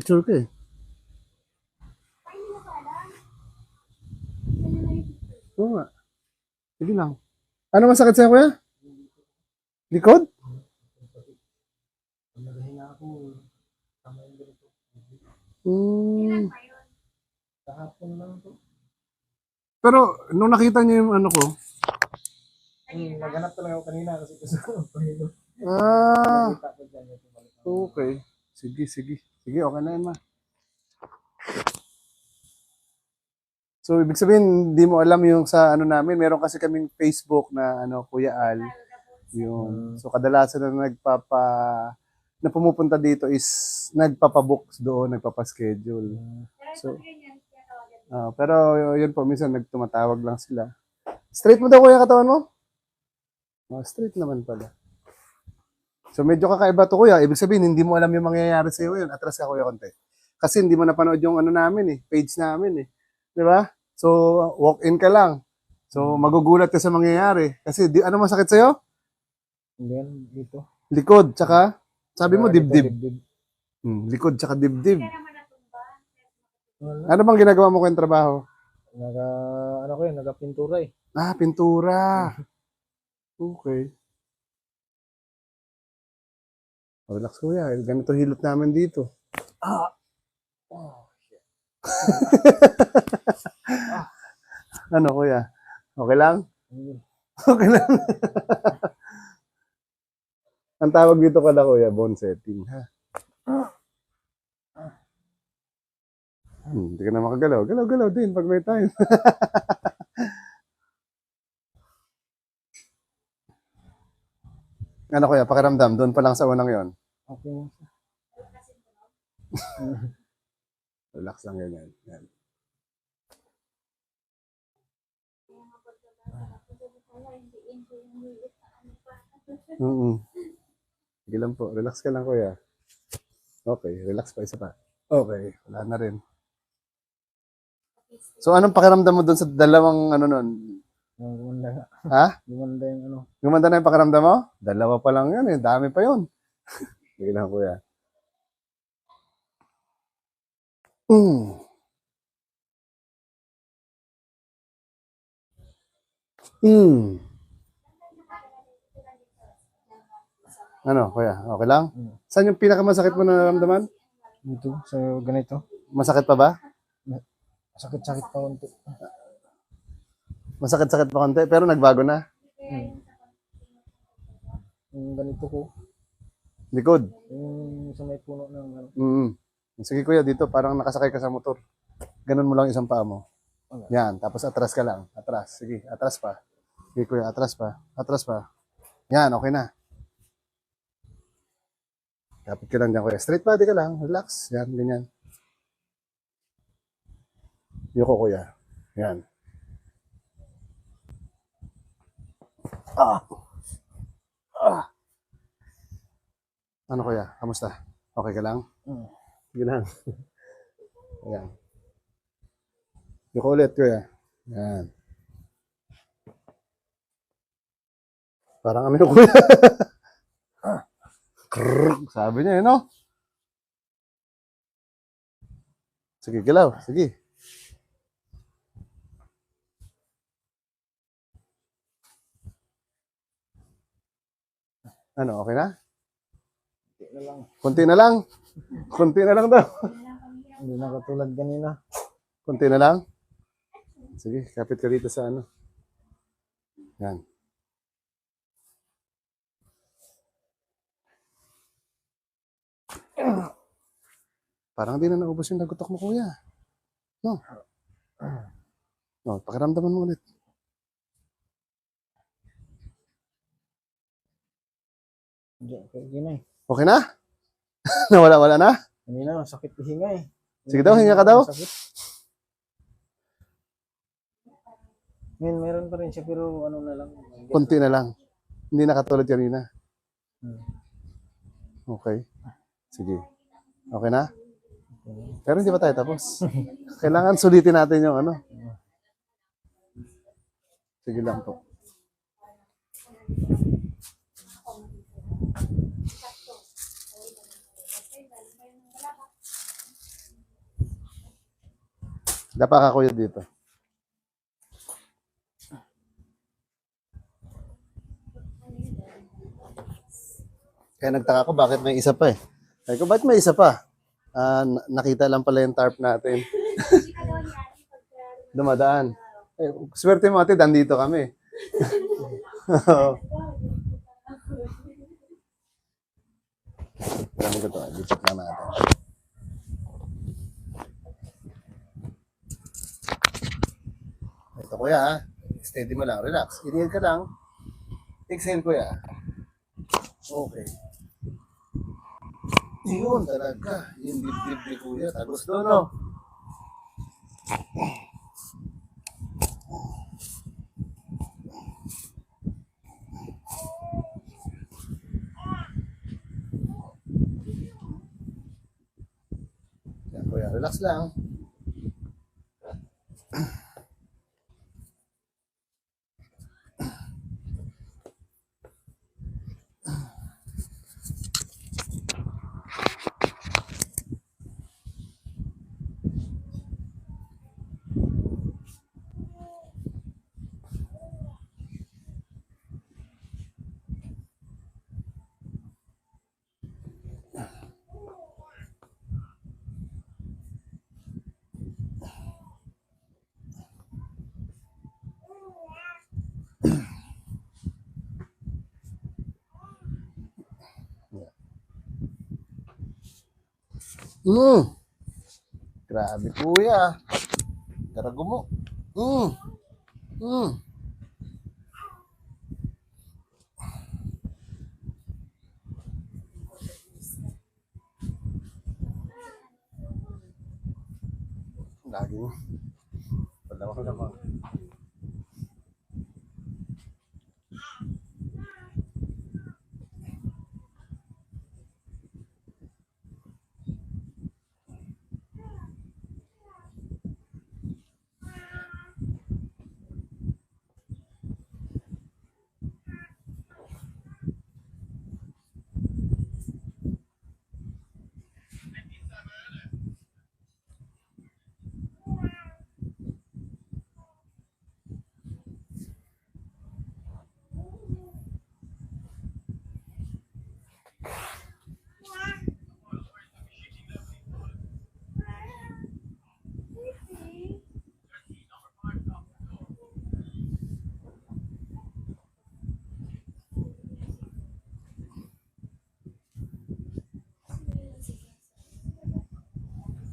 Picture ka eh. Oo nga. Sige lang. Ano masakit sa'yo, kuya? Likod? Hmm. Kahapon lang to. Pero, nung nakita niyo yung ano ko, Hmm, naghanap talaga ako kanina kasi gusto ko ah, ko yung okay. Sige, sige. Sige, okay na yun, ma. So, ibig sabihin, hindi mo alam yung sa ano namin. Meron kasi kaming Facebook na ano, Kuya Al. Yun. So, kadalasan na nagpapa na pumupunta dito is nagpapabook doon, nagpapaschedule. So, ah, pero yun po, minsan nagtumatawag lang sila. Straight mo daw kuya katawan mo? Oh, straight naman pala. So medyo kakaiba to kuya. Ibig sabihin, hindi mo alam yung mangyayari sa iyo yun. Atras ka kuya konti. Kasi hindi mo napanood yung ano namin eh, page namin eh. Di ba? So, walk-in ka lang. So, magugulat ka sa mangyayari. Kasi, di, ano masakit sa'yo? Hindi yan, dito. Likod, tsaka, sabi mo dito, dibdib. Hmm, likod, tsaka dibdib. Ano bang ginagawa mo ko yung trabaho? Naga, ano ko yun, nagapintura eh. Ah, pintura. Okay. Relax kuya, ganito hilot namin dito. Ah! Oh, Ano kuya? Okay lang? Okay lang. Ang tawag dito kada kuya, bone setting. Ha? Hmm, hindi ka na makagalaw. Galaw-galaw din pag may time. ano kuya, pakiramdam, doon pa lang sa unang yon. Okay na siya. Relax lang ganyan. Yan. Mm Sige lang po. Relax ka lang, kuya. Okay. Relax pa. Isa pa. Okay. Wala na rin. So, anong pakiramdam mo doon sa dalawang ano nun? Gumanda. Ha? Gumanda yung ano. Gumanda na yung pakiramdam mo? Dalawa pa lang yun eh. Dami pa yun. Sige lang, kuya. Mm. Mm. Ano, kuya? Okay lang? Mm. Saan yung pinakamasakit mo na nararamdaman? Dito, sa ganito. Masakit pa ba? Sakit-sakit pa konti. Masakit-sakit pa konti, pero nagbago na. Hmm. Yung ganito ko. Likod. Yung sa may puno ng ano. Mm. Sige kuya, dito parang nakasakay ka sa motor. Ganun mo lang isang paa mo. Okay. Yan, tapos atras ka lang. Atras. Sige, atras pa. Sige kuya, atras pa. Atras pa. Yan, okay na. Kapit ka lang dyan kuya. Straight body ka lang. Relax. Yan, ganyan. Yuko kuya. Yan. Ah. Ah. Ano kuya? Kamusta? Okay ka lang? Hmm. Sige lang. Ayan. Yuko ulit kuya. Yan. Parang ano yung kuya. Krrrr, sabi niya, eh, no? Sige, galaw. Sige. Ano, okay na? Hindi na lang. Kunti na lang. Kunti na lang daw. Hindi na katulad kanina. Kunti na lang. Sige, kapit ka dito sa ano. Yan. Parang di na naubos yung nagutok mo, kuya. No? No, pakiramdaman mo ulit. Hindi, hindi na eh. Okay na? Nawala-wala na? Kanina, sakit hihinga eh. Sige daw, hinga ka daw. Sakit. Ngayon, meron pa rin siya pero ano na lang. Kunti na lang. Hindi na katulad kanina. Hmm. Okay. Sige. Okay na? Pero hindi pa tayo tapos. Kailangan sulitin natin yung ano. Sige lang po. Dapa ka kuya dito. Kaya nagtaka ko bakit may isa pa eh. Sabi ko, bakit may isa pa? Na- nakita lang pala yung tarp natin. Dumadaan. Eh, swerte mo ate, dandito kami. Oo. Marami ko to. Dipot lang natin. Ito kuya ha. Steady mo lang. Relax. Inhale ka lang. Exhale kuya. Okay. Yun talaga. Yung dibdib ni kuya. Tagos doon no. Yan kuya. Relax lang. Mm. Grabe kuya. Tarago mo. Mm. Mm. Laging. Wala ko naman.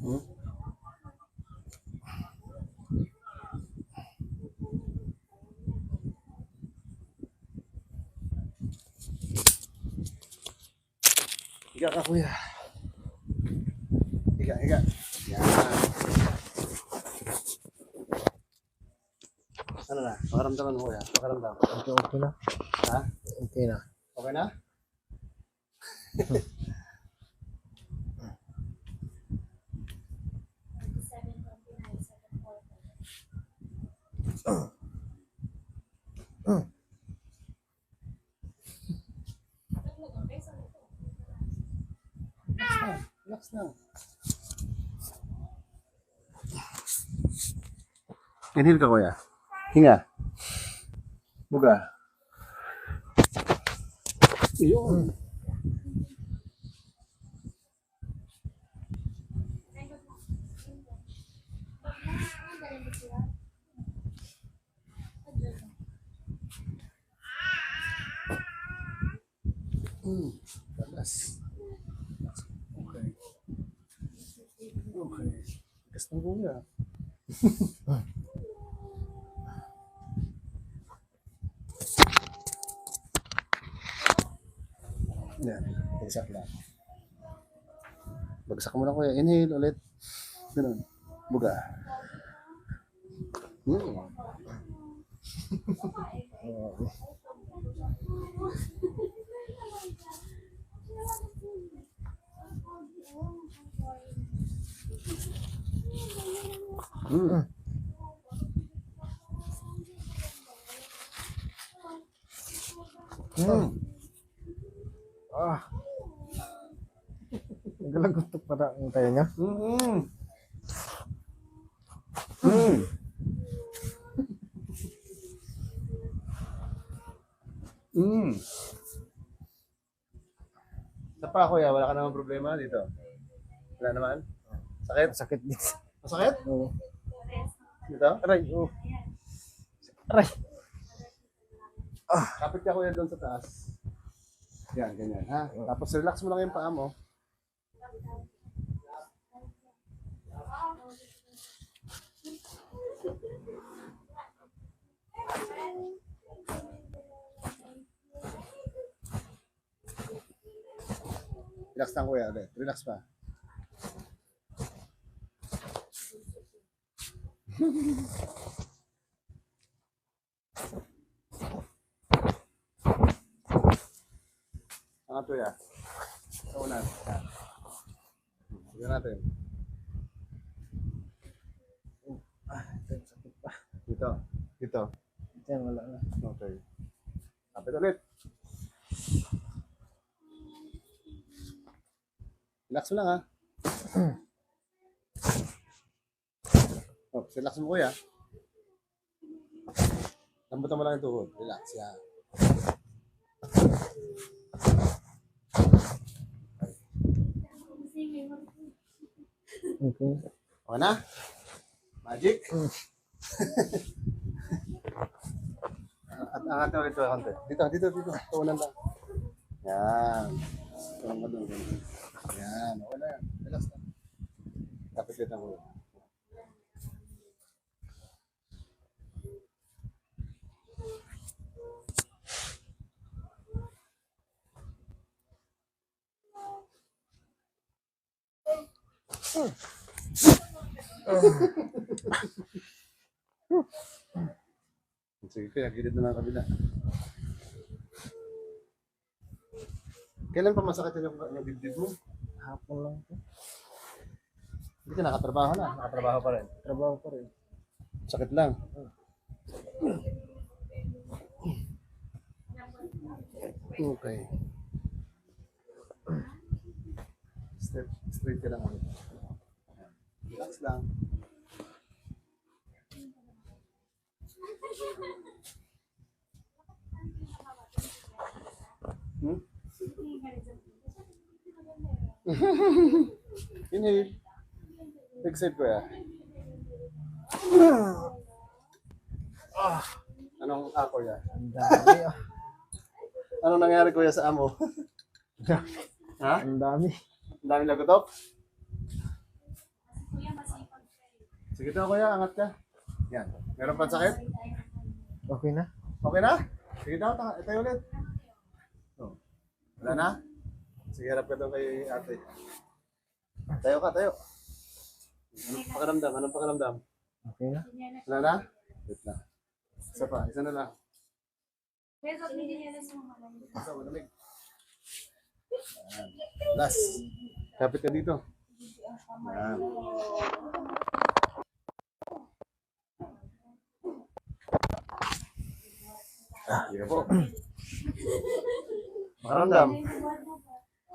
Hmm? Higa ka, kuya. Higa, higa. Yan. Ano na? Pakaramdaman mo, kuya. Pakaramdam. Okay, okay na. Ha? Okay na. Okay na? Inhale ka, kuya. Hinga. Buga. Iyon. Hmm. Balas. Okay. Okay. Gas ng kuya. Yan. Bagsak lang. Bagsak mo lang kuya. Inhale ulit. Ganun. Buga. Hmm. Hmm. Hmm. Ah. Nagalagutok para ang tayo niya. Mm-mm. Mm. Mm. Sa pa, kuya, wala ka naman problema dito? Wala naman? Sakit? Sakit dito. Masakit? Oo. Dito? Aray, oh. Aray. Kapit ka kuya doon sa taas. Yan, ganyan, ha? Tapos relax mo lang yung paa mo. Relax lang kuya. Relax pa. Ang ato ya. Sa unan. Sige natin. Ah, ito, sakit pa. Dito. Dito. Yan, wala na. Okay. Kapit ulit. Relax mo lang ha. Oh, relax mo kuya. Lambutan mo lang yung tuhod. Relax yan. Okay. Okay na? Magic? At angat na ulit ito konti. Dito, dito, dito. Tuunan lang. Yan. Tuunan ka doon. Yan. Na yan. Relax lang. Kapit ulit ang ulo. Sige, kaya gilid na lang kabila. Kailan pa masakit yung, yung dibdib mo? Hapon lang to. Hindi ka nakatrabaho na. Nakatrabaho pa rin. Trabaho pa rin. Sakit lang. Okay. Step, straight ka lang. ulit. Relax lang. Hmm? Inhale. Exhale ko ya. Ah. Anong ako ya? Ang dami ah. Anong nangyari kuya sa amo? ha? Ang dami. Ang daming lagotok? Sige daw kuya, angat ka. Yan. Meron pa sakit? Okay na? Okay na? Sige daw, ta- tayo ulit. Oh. Wala na? Sige, harap ka daw kay ate. Tayo ka, tayo. Anong pakiramdam? Anong pakiramdam? Okay na? Wala na? Wait na. Isa pa, isa na lang. Isa, malamig. Last. Kapit ka dito. Yan. Sige po. Pakiramdam.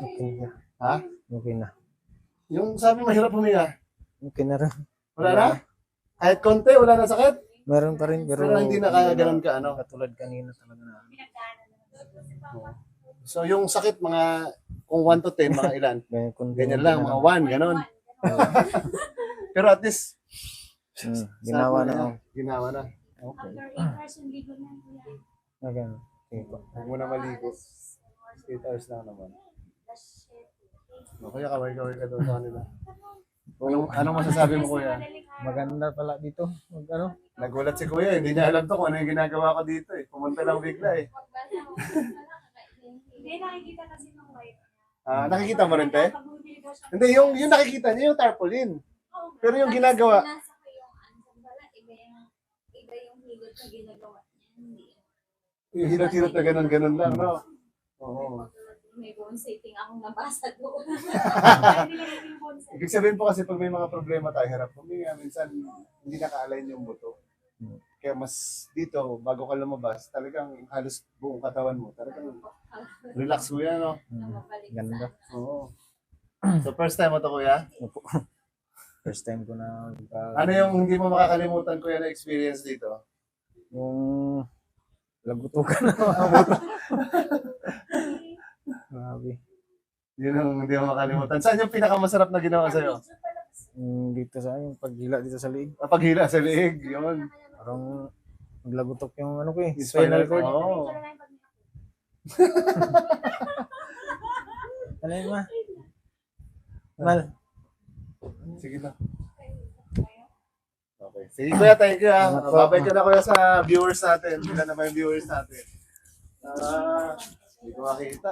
Okay na. Ha? Okay na. Yung sabi mahirap huminga. Okay na rin. Wala na? Kahit konti, wala na sakit? Meron pa rin pero, Pero hindi na kaya ganun ka, ano? Katulad kanina talaga na. So yung sakit, mga, kung 1 to 10, mga ilan? Ganyan, lang, mga 1, ganun. Pero at least, Hmm, ginawa na. Ginawa na. Okay. After 8 hours, yung ligo na. Na ganun. Okay po. Huwag mo na maligo. 8 hours lang naman. O kaya kaway-kaway ka doon sa kanila. Anong, anong masasabi mo kuya? Maganda pala dito. Mag ano? Nagulat si kuya, hindi niya alam to kung ano yung ginagawa ko dito eh. Pumunta lang bigla eh. Hindi, nakikita kasi ng wife. Ah, nakikita mo rin te? Hindi, yung, yung nakikita niya yung tarpaulin. Pero yung ginagawa- Nasa ko yung ano pala, iba yung, iba yung hilot na ginagawa. Hilot-hilot na ganun-ganun lang, no? Oo. May bone setting akong nabasa doon. Ibig sabihin po kasi pag may mga problema tayo, hirap huminga, minsan hindi naka-align yung buto. Kaya mas dito, bago ka lumabas, talagang halos buong katawan mo. Talagang relax mo yan, no? Mabalik Ganda. Oo. So first time mo to, kuya? Opo. First time ko na magka- Ano yung hindi mo makakalimutan kuya na experience dito? Yung lagutukan ng mga buto. Grabe. Yun ang hindi mo makalimutan. Saan yung pinakamasarap na ginawa sa'yo? Yung dito sa yung paghila dito sa liig. Paghila sa liig, yun. Parang maglagutok yung ano ko eh. Yung Spinal spinal cord. cord. Oo. Ano yun ma? Mal. Sige na. Sige kuya, thank you ah. Babay ka na kuya sa viewers natin. Ilan naman yung viewers natin? Ah, hindi ko makita.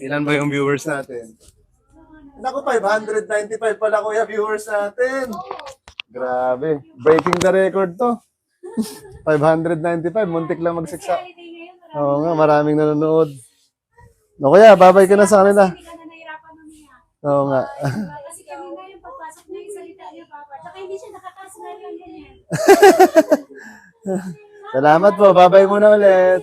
Ilan ba yung viewers natin? Naku, 595 pala kuya viewers natin. Grabe. Breaking the record to. 595. Muntik lang marami. Oo nga, maraming nanonood. No, kuya, babay ka na sa kanila. Na. Oo nga. Kasi kanina yung pagpasok niya yung salita niya, Papa. Tsaka hindi siya nakakasnal yung ganyan. Salamat po. Babay muna ulit.